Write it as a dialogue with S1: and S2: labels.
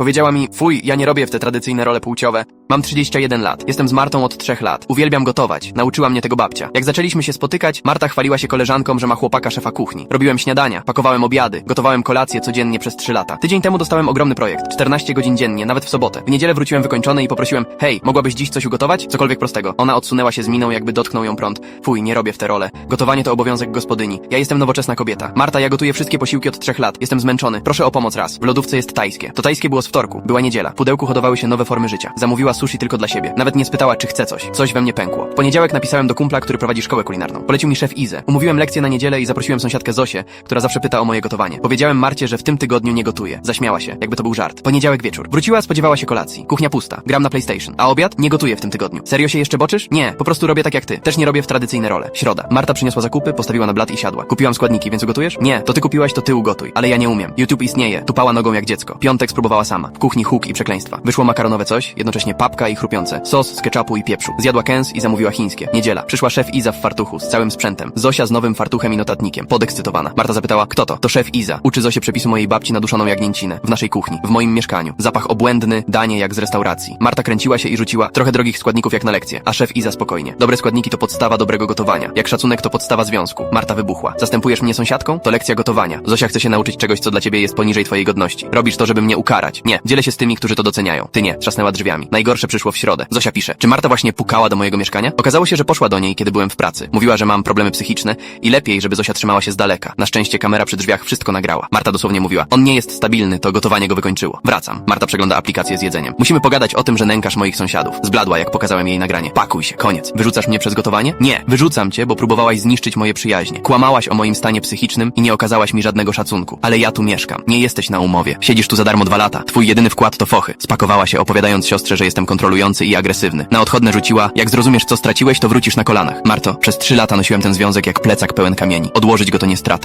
S1: Powiedziała mi, fuj, ja nie robię w te tradycyjne role płciowe. Mam 31 lat. Jestem z Martą od 3 lat. Uwielbiam gotować. Nauczyła mnie tego babcia. Jak zaczęliśmy się spotykać, Marta chwaliła się koleżankom, że ma chłopaka szefa kuchni. Robiłem śniadania, pakowałem obiady, gotowałem kolację codziennie przez 3 lata. Tydzień temu dostałem ogromny projekt. 14 godzin dziennie, nawet w sobotę. W niedzielę wróciłem wykończony i poprosiłem, hej, mogłabyś dziś coś ugotować? Cokolwiek prostego. Ona odsunęła się z miną, jakby dotknął ją prąd. Fuj, nie robię w te role. Gotowanie to obowiązek gospodyni. Ja jestem nowoczesna kobieta. Marta, ja gotuję wszystkie posiłki od trzech lat. Jestem zmęczony. Proszę o pomoc raz. W lodówce jest tajskie. To tajskie było wtorku. Była niedziela. W pudełku hodowały się nowe formy życia. Zamówiła sushi tylko dla siebie. Nawet nie spytała, czy chce coś. Coś we mnie pękło. W poniedziałek napisałem do kumpla, który prowadzi szkołę kulinarną. Polecił mi szef Izę. Umówiłem lekcję na niedzielę i zaprosiłem sąsiadkę Zosię, która zawsze pyta o moje gotowanie. Powiedziałem Marcie, że w tym tygodniu nie gotuję. Zaśmiała się, jakby to był żart. Poniedziałek wieczór. Wróciła, spodziewała się kolacji. Kuchnia pusta. Gram na PlayStation. A obiad? Nie gotuję w tym tygodniu. Serio się jeszcze boczysz? Nie, po prostu robię tak jak ty. Też nie robię w tradycyjne role. Środa. Marta przyniosła zakupy, postawiła na blat i siadła. Kupiłam składniki, więc ugotujesz? Nie, to ty kupiłaś, to ty ugotuj. Ale ja nie umiem. YouTube istnieje. Tupała nogą jak dziecko. Piątek spróbowała sama. W kuchni huk i przekleństwa. Wyszło makaronowe coś, jednocześnie papka i chrupiące. Sos z ketchupu i pieprzu. Zjadła kęs i zamówiła chińskie. Niedziela. Przyszła szef Iza w fartuchu z całym sprzętem. Zosia z nowym fartuchem i notatnikiem. Podekscytowana. Marta zapytała, kto to? To szef Iza. Uczy Zosię przepisu mojej babci na duszoną jagnięcinę. W naszej kuchni. W moim mieszkaniu. Zapach obłędny, danie jak z restauracji. Marta kręciła się i rzuciła trochę drogich składników jak na lekcję. A szef Iza spokojnie. Dobre składniki to podstawa dobrego gotowania. Jak szacunek to podstawa związku. Marta wybuchła. Zastępujesz mnie sąsiadką? To lekcja gotowania. Zosia chce się nauczyć czegoś, co dla ciebie jest poniżej twojej godności. Robisz to, żeby mnie ukarać. Nie. Dzielę się z tymi, którzy to doceniają. Ty nie. Trzasnęła drzwiami. Najgorsze przyszło w środę. Zosia pisze. Czy Marta właśnie pukała do mojego mieszkania? Okazało się, że poszła do niej, kiedy byłem w pracy. Mówiła, że mam problemy psychiczne i lepiej, żeby Zosia trzymała się z daleka. Na szczęście kamera przy drzwiach wszystko nagrała. Marta dosłownie mówiła. On nie jest stabilny, to gotowanie go wykończyło. Wracam. Marta przegląda aplikację z jedzeniem. Musimy pogadać o tym, że nękasz moich sąsiadów. Zbladła, jak pokazałem jej nagranie. Pakuj się, koniec. Wyrzucasz mnie przez gotowanie? Nie. Wyrzucam cię, bo próbowałaś zniszczyć moje przyjaźnie. Kłamałaś o moim stanie psychicznym i nie okazałaś mi żadnego szacunku. Ale ja tu mieszkam. Nie jesteś na umowie. Siedzisz tu za darmo dwa lata. Twój jedyny wkład to fochy. Spakowała się, opowiadając siostrze, że jestem kontrolujący i agresywny. Na odchodne rzuciła, jak zrozumiesz, co straciłeś, to wrócisz na kolanach. Marto, przez trzy lata nosiłem ten związek jak plecak pełen kamieni. Odłożyć go to nie strata.